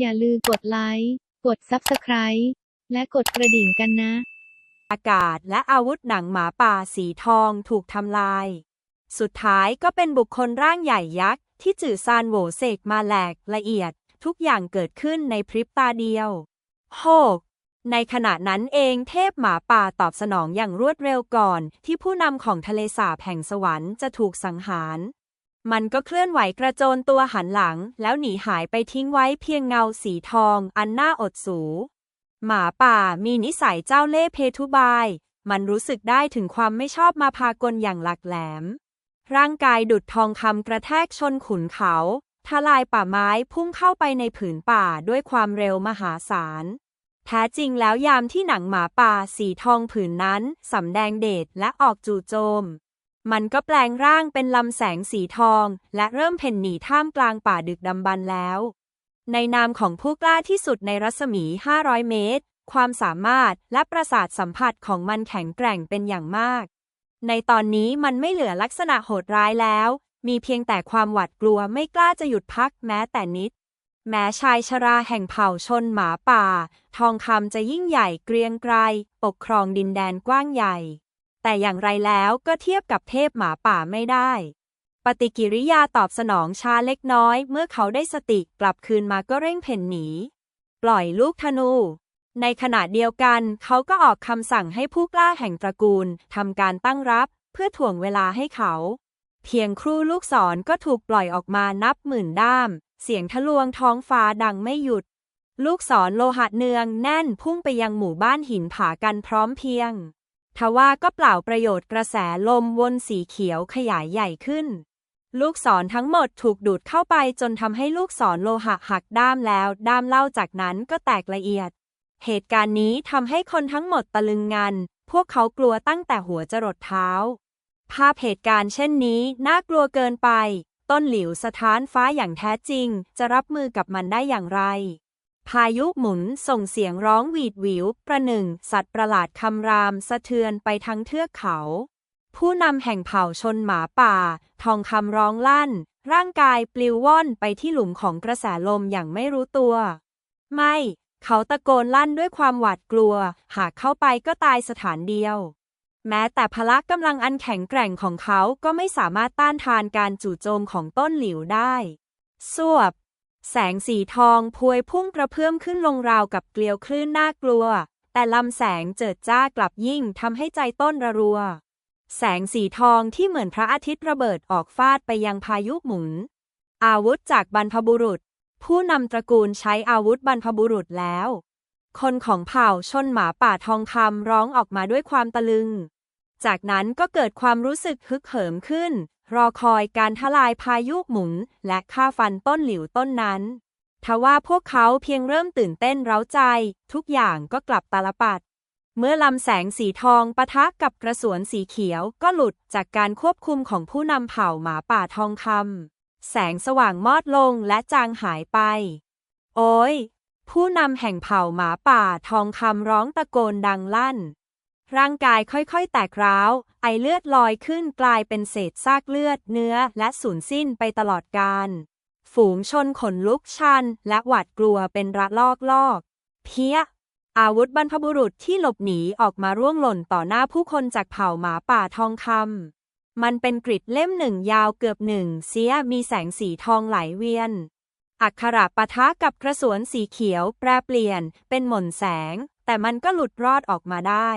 อย่าลืมกดไลค์ กด Subscribe และกดกระดิ่งกันนะ อากาศและอาวุธหนังหมาป่าสีทองถูกทำลาย สุดท้ายก็เป็นบุคคลร่างใหญ่ยักษ์ ที่จือซานโหวเสกมาแหลกละเอียด ทุกอย่างเกิดขึ้นในพริบตาเดียวโฮกในขณะนั้นเองเทพหมาป่าตอบสนองอย่างรวดเร็วก่อน ที่ผู้นำของทะเลสาบแห่งสวรรค์จะถูกสังหาร มันก็เคลื่อนไหวกระโจนตัวหันหลัง แล้วหนีหายไปทิ้งไว้เพียงเงาสีทอง อันน่าอดสู หมาป่ามีนิสัยเจ้าเล่ห์เพทุบาย มันรู้สึกได้ถึงความไม่ชอบมาพากลอย่างหลักแหลม ร่างกายดุดทองคำกระแทกชนขุนเขาทลายป่าไม้พุ่งเข้าไปในผืนป่าด้วยความเร็วมหาศาลแท้จริงแล้วยามที่หนังหมาป่าสีทองผืนนั้นสำแดงเดชและออกจู่โจม มันก็แปลงร่างเป็นลำแสงสีทอง และเริ่มเพ่นหนีท่ามกลางป่าดึกดำบรรพ์แล้ว ในนามของผู้กล้าที่สุดในรัศมี 500 เมตร ความสามารถและประสาทสัมผัสของมันแข็งแกร่งเป็นอย่างมาก ในตอนนี้มันไม่เหลือลักษณะโหดร้ายแล้ว มีเพียงแต่ความหวาดกลัวไม่กล้าจะหยุดพักแม้แต่นิด แม้ชายชราแห่งเผ่าชนหมาป่า ทองคำจะยิ่งใหญ่เกรียงไกรปกครองดินแดนกว้างใหญ่ แต่อย่างไรแล้วก็เทียบกับเทพหมาป่าไม่ได้ ปฏิกิริยาตอบสนองช้าเล็กน้อย เมื่อเขาได้สติกลับคืนมาก็เร่งเพ่นหนี ปล่อยลูกธนู ในขณะเดียวกันเขาก็ออกคำสั่งให้ผู้กล้าแห่งตระกูลทำการตั้งรับเพื่อถ่วงเวลาให้เขา เพียงครู่ลูกศรก็ถูกปล่อยออกมานับหมื่นด้าม เสียงทะลวงท้องฟ้าดังไม่หยุด ลูกศรโลหะเนืองแน่นพุ่งไปยังหมู่บ้านหินผากันพร้อมเพียง ทว่าก็เปล่าประโยชน์กระแสลมวนสีเขียวขยายใหญ่ขึ้น ลูกศรทั้งหมดถูกดูดเข้าไปจนทำให้ลูกศรโลหะหักด้ามแล้ว ด้ามเล่าจากนั้นก็แตกละเอียด เหตุการณ์นี้ทำให้คนทั้งหมดตะลึงงัน พวกเขากลัวตั้งแต่หัวจรดเท้า ภาพเหตุการณ์เช่นนี้น่ากลัวเกินไป ต้นหลิวสถานฟ้าอย่างแท้จริง จะรับมือกับมันได้อย่างไร พายุหมุนส่งเสียงร้องหวีดหวิว ประหนึ่ง สัตว์ประหลาดคำรามสะเทือนไปทั้งเทือกเขา ผู้นำแห่งเผ่าชนหมาป่า ทองคำร้องลั่น ร่างกายปลิวว่อนไปที่หลุมของกระแสลมอย่างไม่รู้ตัว ไม่ เขาตะโกนลั่นด้วยความหวาดกลัว หากเข้าไปก็ตายสถานเดียว แม้แต่พละกำลังอันแข็งแกร่งของเขาก็ไม่สามารถต้านทานการจู่โจมของต้นหลิวได้สวบ แสงสีทองพวยพุ่งกระเพื่อมขึ้นลงราวกับเกลียวคลื่นน่ากลัว แต่ลำแสงเจิดจ้ากลับยิ่งทำให้ใจต้นระรัว แสงสีทองที่เหมือนพระอาทิตย์ระเบิดออกฟาดไปยังพายุหมุน อาวุธจากบรรพบุรุษ ผู้นำตระกูลใช้อาวุธบรรพบุรุษแล้ว คนของเผ่าชนหมาป่าทองคำร้องออกมาด้วยความตะลึง จากนั้นก็เกิดความรู้สึกฮึกเหิมขึ้น รอคอยการทลายพายุหมุน และฆ่าฟันต้นหลิวต้นนั้น ทว่าพวกเขาเพียงเริ่มตื่นเต้นเร้าใจ ทุกอย่างก็กลับตาลปัด เมื่อลำแสงสีทองปะทะกับกระสวนสีเขียวก็หลุดจากการควบคุมของผู้นำเผ่าหมาป่าทองคำแสงสว่างมอดลงและจางหายไป โอ้ยผู้นำแห่งเผ่าหมาป่าทองคำร้องตะโกนดังลั่น ร่างกายค่อยๆ แตกร้าว ไอเลือดลอยขึ้นกลายเป็นเศษซากเลือดเนื้อและสูญสิ้นไปตลอดกาล ฝูงชนขนลุกชัน และหวาดกลัวเป็นระลอกลอก เพี้ย อาวุธบรรพบุรุษที่หลบหนีออกมาร่วงหล่นต่อหน้าผู้คนจากเผ่าหมาป่าทองคำ มันเป็นกริดเล่มหนึ่งยาวเกือบหนึ่งเสียมีแสงสีทองไหลเวียน อักขระปะทะกับกระสวนสีเขียวแปรเปลี่ยนเป็นหม่นแสง แต่มันก็หลุดรอดออกมาได้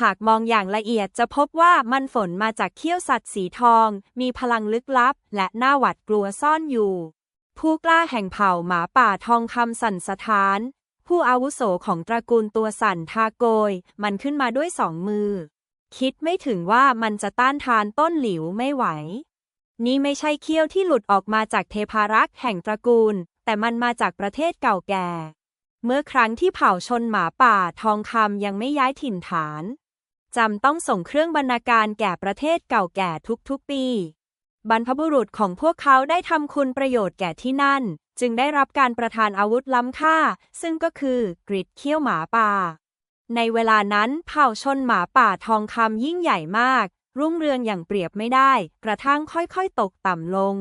หากมองอย่างละเอียดจะพบว่ามันฝนมาจากเขี้ยวสัตว์สีทอง มีพลังลึกลับ และน่าหวาดกลัวซ่อนอยู่ ผู้กล้าแห่งเผ่าหมาป่าทองคำสันสะท้าน ผู้อาวุโสของตระกูลตัวสันทาโกย มันขึ้นมาด้วยสองมือ คิดไม่ถึงว่ามันจะต้านทานต้นหลิวไม่ไหว นี่ไม่ใช่เขี้ยวที่หลุดออกมาจากเทพารักษ์แห่งตระกูล แต่มันมาจากประเทศเก่าแก่ เมื่อครั้งที่เผ่าชนหมาป่าทองคำยังไม่ย้ายถิ่นฐานจำต้องส่งเครื่องบรรณาการแก่ประเทศเก่าแก่ทุกๆปี บรรพบุรุษของพวกเขาได้ทำคุณประโยชน์แก่ที่นั่น จึงได้รับการประทานอาวุธล้ำค่า ซึ่งก็คือกริดเขี้ยวหมาป่า ในเวลานั้นเผ่าชนหมาป่าทองคำยิ่งใหญ่มาก รุ่งเรืองอย่างเปรียบไม่ได้ กระทั่งค่อยๆ ตกต่ำลง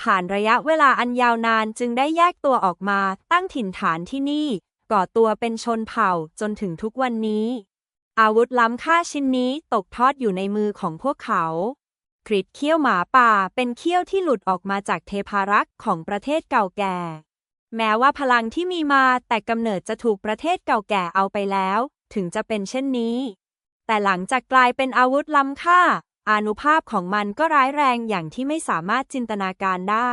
ผ่านระยะเวลาอันยาวนานจึงได้แยกตัวออกมาตั้งถิ่นฐานที่นี่ ก่อตัวเป็นชนเผ่าจนถึงทุกวันนี้ อาวุธล้ำค่าชิ้นนี้ตกทอดอยู่ในมือของพวกเขากริดเขี้ยวหมาป่าเป็นเขี้ยวที่หลุดออกมาจากเทพารักษ์ของประเทศเก่าแก่ แม้ว่าพลังที่มีมาแต่กำเนิดจะถูกประเทศเก่าแก่เอาไปแล้ว ถึงจะเป็นเช่นนี้ แต่หลังจากกลายเป็นอาวุธล้ำค่า อนุภาพของมันก็ร้ายแรงอย่างที่ไม่สามารถจินตนาการได้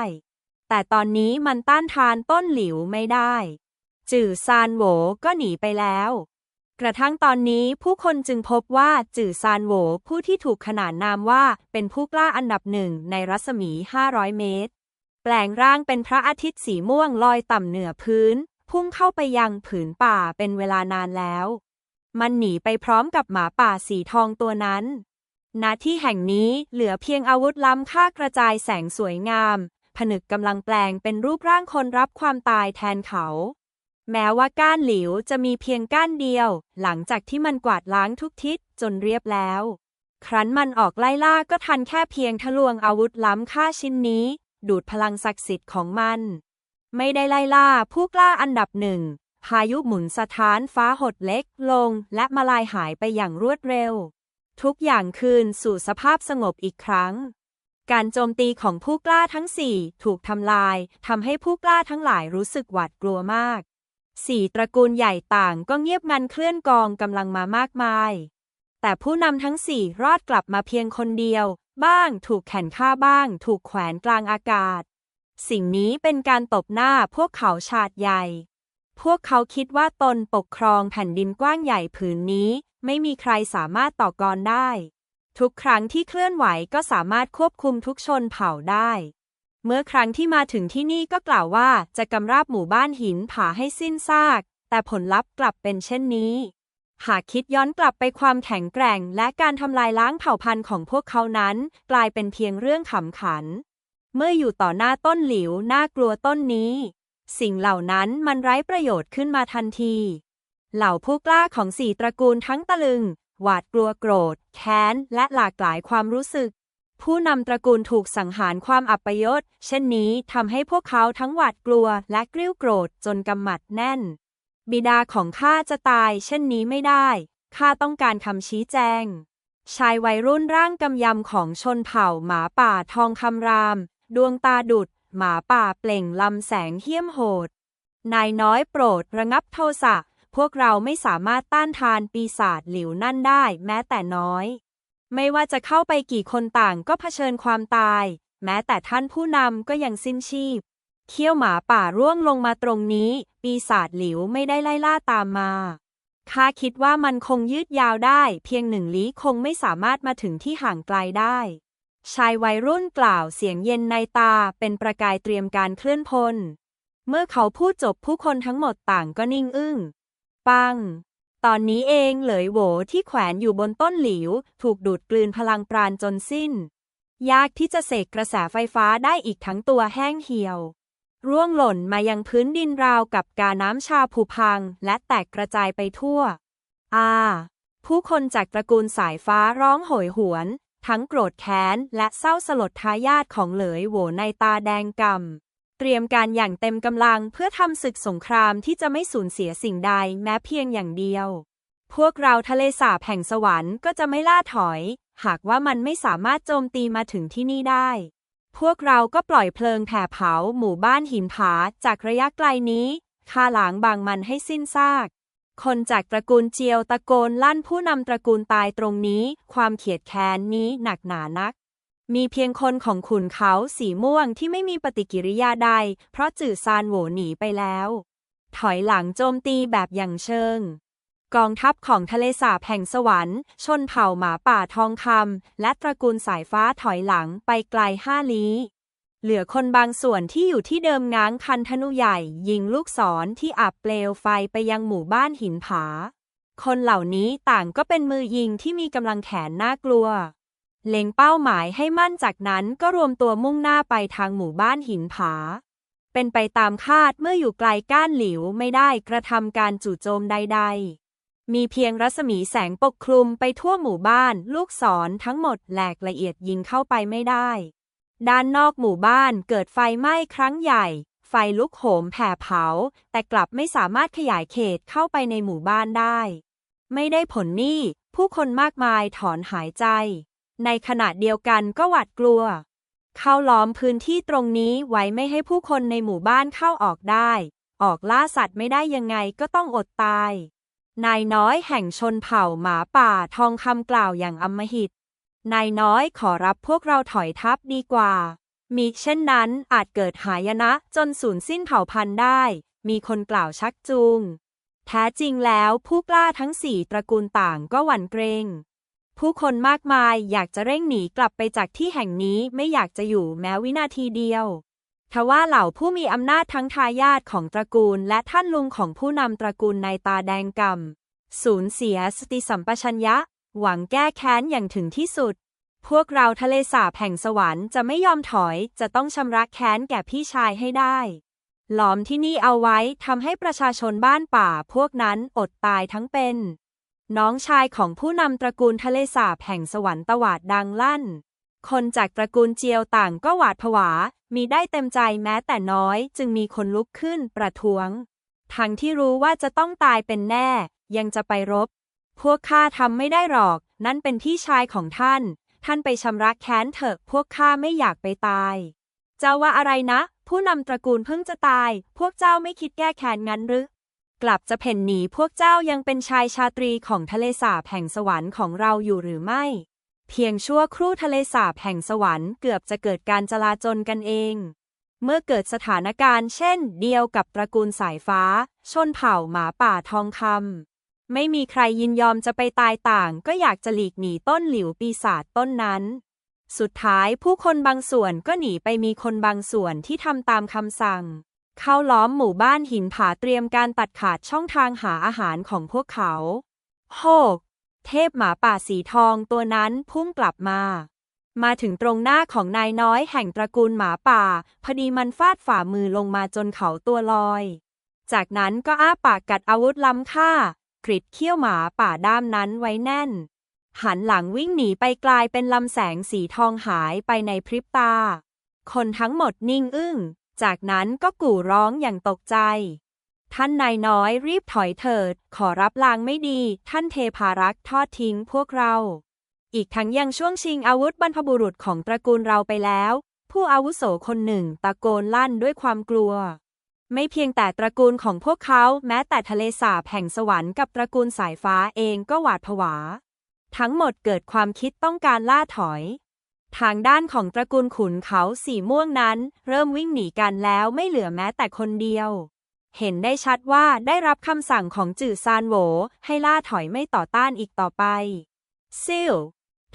แต่ตอนนี้มันต้านทานต้นหลิวไม่ได้ จื่อซานโหวก็หนีไปแล้ว กระทั่งตอนนี้ผู้คนจึงพบว่าจื่อซานโหวผู้ที่ถูกขนานนามว่าเป็นผู้กล้าอันดับหนึ่งในรัศมี 500 เมตร แปลงร่างเป็นพระอาทิตย์สีม่วงลอยต่ำเหนือพื้น พุ่งเข้าไปยังผืนป่าเป็นเวลานานแล้ว มันหนีไปพร้อมกับหมาป่าสีทองตัวนั้น ณที่แห่งนี้เหลือเพียงอาวุธล้ำค่ากระจายแสงสวยงาม ผนึกกำลังแปลงเป็นรูปร่างคนรับความตายแทนเขา แม้ว่าก้านหลิวจะมีเพียงก้านเดียว หลังจากที่มันกวาดล้างทุกทิศจนเรียบแล้ว ครั้นมันออกไล่ล่าก็ทันแค่เพียงทะลวงอาวุธล้ำค่าชิ้นนี้ ดูดพลังศักดิ์สิทธิ์ของมัน ไม่ได้ไล่ล่าผู้กล้าอันดับหนึ่งพายุหมุนสถานฟ้าหดเล็กลง และมาลายหายไปอย่างรวดเร็ว ทุกอย่างคืนสู่สภาพสงบอีกครั้ง การโจมตีของผู้กล้าทั้งสี่ถูกทำลายทำให้ผู้กล้าทั้งหลายรู้สึกหวาดกลัวมาก สี่ตระกูลใหญ่ต่างก็เงียบงันเคลื่อนกองกำลังมามากมาย แต่ผู้นำทั้งสี่รอดกลับมาเพียงคนเดียว บ้างถูกแขนฆ่าบ้าง ถูกแขวนกลางอากาศ สิ่งนี้เป็นการตบหน้าพวกเขาชาติใหญ่พวกเขาคิดว่าตนปกครองแผ่นดินกว้างใหญ่ผืนนี้ ไม่มีใครสามารถต่อกรได้ ทุกครั้งที่เคลื่อนไหวก็สามารถควบคุมทุกชนเผ่าได้ เมื่อครั้งที่มาถึงที่นี่ก็กล่าวว่าจะกำราบหมู่บ้านหินผาให้สิ้นซาก แต่ผลลัพธ์กลับเป็นเช่นนี้ หากคิดย้อนกลับไปความแข็งแกร่ง และการทำลายล้างเผ่าพันธุ์ของพวกเขานั้น กลายเป็นเพียงเรื่องขำขัน เมื่ออยู่ต่อหน้าต้นหลิวน่ากลัวต้นนี้ สิ่งเหล่านั้นมันไร้ประโยชน์ขึ้นมาทันที เหล่าผู้กล้าของสี่ตระกูลทั้งตะลึง หวาดกลัวโกรธ แค้น และหลากหลายความรู้สึก ผู้นำตระกูลถูกสังหารความอัปยศเช่นนี้ทำให้พวกเขาทั้งหวาดกลัวและกริ้วโกรธจนกำหมัดแน่น บิดาของข้าจะตาย เช่นนี้ไม่ได้ข้าต้องการคำชี้แจง ชายวัยรุ่นร่างกำยำของชนเผ่าหมาป่าทองคำราม ดวงตาดุด หมาป่าเปล่งลำแสงเหี้ยมโหดนายน้อยโปรดระงับโทสะ พวกเราไม่สามารถต้านทานปีศาจหลิวนั่นได้แม้แต่น้อย ไม่ว่าจะเข้าไปกี่คนต่างก็เผชิญความตาย แม้แต่ท่านผู้นำก็ยังสิ้นชีพ เขี้ยวหมาป่าร่วงลงมาตรงนี้ ปีศาจหลิวไม่ได้ไล่ล่าตามมาข้าคิดว่ามันคงยืดยาวได้ เพียงหนึ่งลี้คงไม่สามารถมาถึงที่ห่างไกลได้ ชายวัยรุ่นกล่าวเสียงเย็นในตาเป็นประกายเตรียมการเคลื่อนพล เมื่อเขาพูดจบผู้คนทั้งหมดต่างก็นิ่งอึ้ง ปัง ตอนนี้เองเหลยโหวที่แขวนอยู่บนต้นหลิว ถูกดูดกลืนพลังปราณจนสิ้น ยากที่จะเสกกระแสไฟฟ้าได้อีกทั้งตัวแห้งเหี่ยว ร่วงหล่นมายังพื้นดินราวกับกาน้ำชาผุพัง และแตกกระจายไปทั่วอาผู้คนจากตระกูลสายฟ้าร้องโหยหวน ทั้งโกรธแค้นและเศร้าสลดทายาทของเหลยโหวในตาแดงกำ เตรียมการอย่างเต็มกำลังเพื่อทำศึกสงครามที่จะไม่สูญเสียสิ่งใดแม้เพียงอย่างเดียว พวกเราทะเลสาบแห่งสวรรค์ก็จะไม่ล่าถอย หากว่ามันไม่สามารถโจมตีมาถึงที่นี่ได้ พวกเราก็ปล่อยเพลิงแผ่เผาหมู่บ้านหินผาจากระยะไกลนี้ฆ่าล้างบางมันให้สิ้นซาก คนจากตระกูลเจียวตะโกนลั่นผู้นำตระกูลตายตรงนี้ ความเขียดแค้นนี้หนักหนานัก มีเพียงคนของขุนเขาสีม่วงที่ไม่มีปฏิกิริยาใด เพราะจื่อซานโหวหนีไปแล้ว ถอยหลังโจมตีแบบอย่างเชิง กองทัพของทะเลสาบแห่งสวรรค์ ชนเผ่าหมาป่าทองคำและตระกูลสายฟ้าถอยหลังไปไกลห้าลี้เหลือคนบางส่วนที่อยู่ที่เดิมง้างคันธนูใหญ่ ยิงลูกศรที่อับเปลวไฟไปยังหมู่บ้านหินผา คนเหล่านี้ต่างก็เป็นมือยิงที่มีกำลังแขนน่ากลัว เล็งเป้าหมายให้มั่นจากนั้นก็รวมตัวมุ่งหน้าไปทางหมู่บ้านหินผา เป็นไปตามคาดเมื่ออยู่ไกลก้านหลิวไม่ได้กระทำการจู่โจมใด ๆ มีเพียงรัศมีแสงปกคลุมไปทั่วหมู่บ้าน ลูกศรทั้งหมดแหลกละเอียดยิงเข้าไปไม่ได้ ด้านนอกหมู่บ้านเกิดไฟไหม้ครั้งใหญ่ ไฟลุกโหมแผ่เผา แต่กลับไม่สามารถขยายเขตเข้าไปในหมู่บ้านได้ ไม่ได้ผลนี่ ผู้คนมากมายถอนหายใจ ในขณะเดียวกันก็หวาดกลัว เขาล้อมพื้นที่ตรงนี้ไว้ไม่ให้ผู้คนในหมู่บ้านเข้าออกได้ ออกล่าสัตว์ไม่ได้ยังไงก็ต้องอดตาย นายน้อยแห่งชนเผ่าหมาป่าทองคำกล่าวอย่างอำมหิต นายน้อยขอรับพวกเราถอยทัพดีกว่า มิเช่นนั้นอาจเกิดหายนะจนสูญสิ้นเผ่าพันธุ์ได้ มีคนกล่าวชักจูง แท้จริงแล้วผู้กล้าทั้งสี่ตระกูลต่างก็หวั่นเกรง ผู้คนมากมายอยากจะเร่งหนีกลับไปจากที่แห่งนี้ไม่อยากจะอยู่แม้วินาทีเดียวทว่าเหล่าผู้มีอำนาจทั้งทายาทของตระกูล และท่านลุงของผู้นำตระกูลในตาแดงกำสูญเสียสติสัมปชัญญะ หวังแก้แค้นอย่างถึงที่สุด พวกเราทะเลสาบแห่งสวรรค์จะไม่ยอมถอยจะต้องชำระแค้นแก่พี่ชายให้ได้หลอมที่นี่เอาไว้ทำให้ประชาชนบ้านป่าพวกนั้นอดตายทั้งเป็น น้องชายของผู้นำตระกูลทะเลสาบแห่งสวรรค์ตวาดดังลั่น คนจากตระกูลเจียวต่างก็หวาดผวา มีได้เต็มใจแม้แต่น้อยจึงมีคนลุกขึ้นประท้วง ทั้งที่รู้ว่าจะต้องตายเป็นแน่ ยังจะไปรบ พวกข้าทำไม่ได้หรอก นั่นเป็นพี่ชายของท่าน ท่านไปชำระแค้นเถอะ พวกข้าไม่อยากไปตายเจ้าว่าอะไรนะ ผู้นำตระกูลเพิ่งจะตาย พวกเจ้าไม่คิดแก้แค้นงั้นหรือ กลับจะเพ่นหนีพวกเจ้ายังเป็นชายชาตรีของทะเลสาบแห่งสวรรค์ของเราอยู่หรือไม่ เพียงชั่วครู่ทะเลสาบแห่งสวรรค์เกือบจะเกิดการจลาจลกันเอง เมื่อเกิดสถานการณ์เช่นเดียวกับตระกูลสายฟ้า ชนเผ่าหมาป่าทองคำไม่มีใครยินยอมจะไปตายต่าง ก็อยากจะหลีกหนีต้นหลิวปีศาจต้นนั้น สุดท้ายผู้คนบางส่วนก็หนีไปมีคนบางส่วนที่ทำตามคำสั่ง เข้าล้อมหมู่บ้านหินผาเตรียมการตัดขาดช่องทางหาอาหารของพวกเขาโฮกเทพหมาป่าสีทองตัวนั้นพุ่งกลับมา มาถึงตรงหน้าของนายน้อยแห่งตระกูลหมาป่า พอดีมันฟาดฝ่ามือลงมาจนเขาตัวลอย จากนั้นก็อ้าปากกัดอาวุธล้ำค่ากริดเขี้ยวหมาป่าด้ามนั้นไว้แน่น หันหลังวิ่งหนีไปกลายเป็นลำแสงสีทองหายไปในพริบตา คนทั้งหมดนิ่งอึ้ง จากนั้นก็กู่ร้องอย่างตกใจ ท่านนายน้อยรีบถอยเถิด ขอรับลางไม่ดี ท่านเทพารักษ์ทอดทิ้งพวกเรา อีกทั้งยังช่วงชิงอาวุธบรรพบุรุษของตระกูลเราไปแล้ว ผู้อาวุโสคนหนึ่งตะโกนลั่นด้วยความกลัว ไม่เพียงแต่ตระกูลของพวกเขาแม้แต่ทะเลสาบแห่งสวรรค์กับตระกูลสายฟ้าเองก็หวาดผวา ทั้งหมดเกิดความคิดต้องการล่าถอย ทางด้านของตระกูลขุนเขาสีม่วงนั้น เริ่มวิ่งหนีกันแล้วไม่เหลือแม้แต่คนเดียว เห็นได้ชัดว่าได้รับคำสั่งของจื่อซานโหวให้ล่าถอยไม่ต่อต้านอีกต่อไป ซิล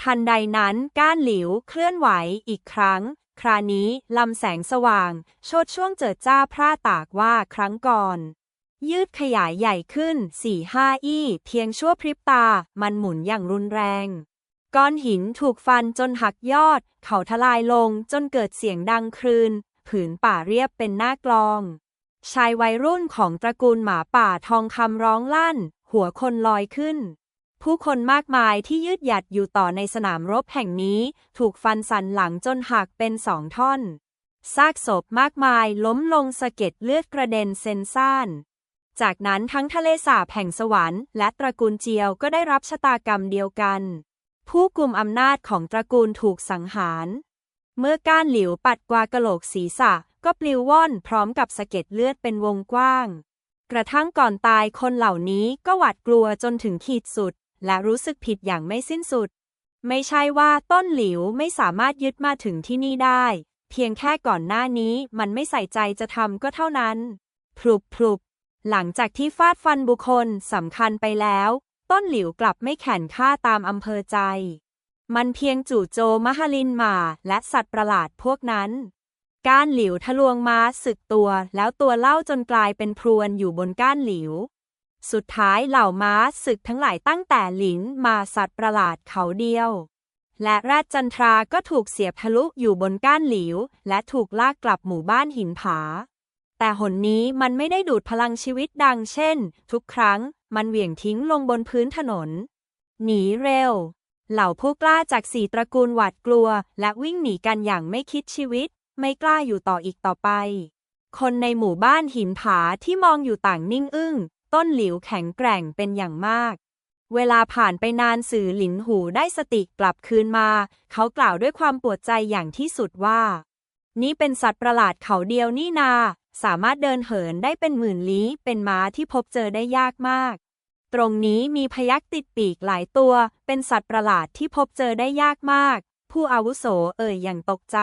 ทันใดนั้นก้านหลิวเคลื่อนไหวอีกครั้ง คราวนี้ลำแสงสว่าง โชดช่วงเจิดจ้าพร่าตากว่าครั้งก่อน ยืดขยายใหญ่ขึ้นสี่ห้าอี้ เพียงชั่วพริบตา มันหมุนอย่างรุนแรง ก้อนหินถูกฟันจนหักยอด เขาทลายลงจนเกิดเสียงดังครืน ผืนป่าเรียบเป็นหน้ากลอง ชายวัยรุ่นของตระกูลหมาป่าทองคำร้องลั่น หัวคนลอยขึ้น ผู้คนมากมายที่ยืดหยัดอยู่ต่อในสนามรบแห่งนี้ ถูกฟันสันหลังจนหักเป็นสองท่อน ซากศพมากมายล้มลงสะเก็ดเลือดกระเด็นเซนซ่านจากนั้นทั้งทะเลสาบแห่งสวรรค์และตระกูลเจียวก็ได้รับชะตากรรมเดียวกัน ผู้กลุ่มอำนาจของตระกูลถูกสังหาร เมื่อก้านหลิวปัดกวากระโหลกศีรษะ ก็ปลิวว่อนพร้อมกับสะเก็ดเลือดเป็นวงกว้าง กระทั่งก่อนตายคนเหล่านี้ก็หวาดกลัวจนถึงขีดสุด และรู้สึกผิดอย่างไม่สิ้นสุด ไม่ใช่ว่าต้นหลิวไม่สามารถยึดมาถึงที่นี่ได้ เพียงแค่ก่อนหน้านี้มันไม่ใส่ใจจะทำก็เท่านั้นพลุบพลุบหลังจากที่ฟาดฟันบุคคลสำคัญไปแล้ว ต้นหลิวกลับไม่แข่นค่าตามอำเภอใจ มันเพียงจู่โจมหลินมาและสัตว์ประหลาดพวกนั้น ก้านหลิวทะลวงม้าสึกตัวแล้วตัวเล่าจนกลายเป็นพรวนอยู่บนก้านหลิว สุดท้ายเหล่าม้าศึกทั้งหลายตั้งแต่หลินมาสัตว์ประหลาดเขาเดียว และแรดจันทราก็ถูกเสียบทะลุอยู่บนก้านหลิว และถูกลากกลับหมู่บ้านหินผา แต่หนนี้มันไม่ได้ดูดพลังชีวิตดังเช่น ทุกครั้งมันเหวี่ยงทิ้งลงบนพื้นถนน หนีเร็ว เหล่าผู้กล้าจากสี่ตระกูลหวาดกลัว และวิ่งหนีกันอย่างไม่คิดชีวิต ไม่กล้าอยู่ต่ออีกต่อไป คนในหมู่บ้านหินผาที่มองอยู่ต่างนิ่งอึ้ง ต้นหลิวแข็งแกร่งเป็นอย่างมาก เวลาผ่านไปนานสื่อหลินหูได้สติกลับคืนมา เขากล่าวด้วยความปวดใจอย่างที่สุดว่า นี่เป็นสัตว์ประหลาดเขาเดียวนี่นา สามารถเดินเหินได้เป็นหมื่นลี้เป็นม้าที่พบเจอได้ยากมาก ตรงนี้มีพยักติดปีกหลายตัว เป็นสัตว์ประหลาดที่พบเจอได้ยากมาก ผู้อาวุโสเอ่ยอย่างตกใจ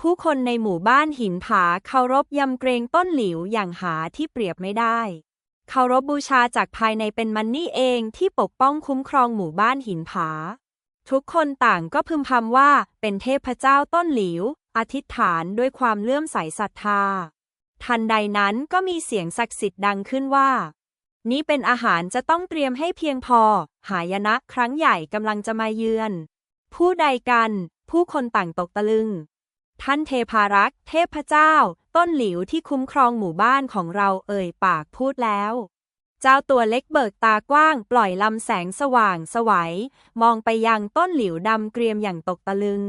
ผู้คนในหมู่บ้านหินผาเคารพยำเกรงต้นหลิวอย่างหาที่เปรียบไม่ได้เคารพบูชาจากภายในเป็นมันนี่เองที่ปกป้องคุ้มครองหมู่บ้านหินผา ทุกคนต่างก็พึมพำว่าเป็นเทพเจ้าต้นหลิว อธิษฐานด้วยความเลื่อมใสศรัทธา ทันใดนั้นก็มีเสียงศักดิ์สิทธิ์ดังขึ้นว่า นี่เป็นอาหารจะต้องเตรียมให้เพียงพอ หายนะครั้งใหญ่กำลังจะมาเยือน ผู้ใดกัน ผู้คนต่างตกตะลึง ท่านเทพารักษ์เทพเจ้า ต้นหลิวที่คุ้มครองหมู่บ้านของเราเอ่ยปากพูดแล้ว เจ้าตัวเล็กเบิกตากว้าง ปล่อยลำแสงสว่างสวัย มองไปยังต้นหลิวดำเกรียมอย่างตกตะลึง